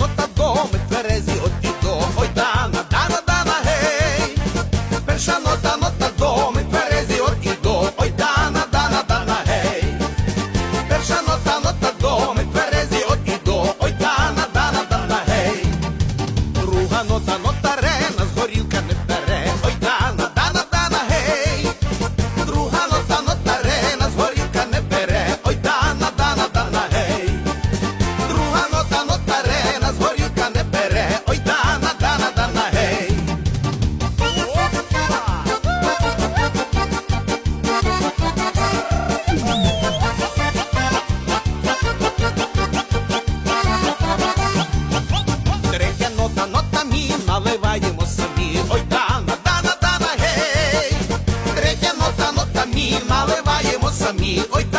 рано та до, ми тверезі от і до Ой, дана, дана, дана, гей, перша нота, нота до, ми тверезі от і до Ой, дана, дана, дана, гей, перша нота, нота до, ми тверезі от і до Ой, дана, дана, дана, гей, друга нота, нота, ре, на згоріла Oito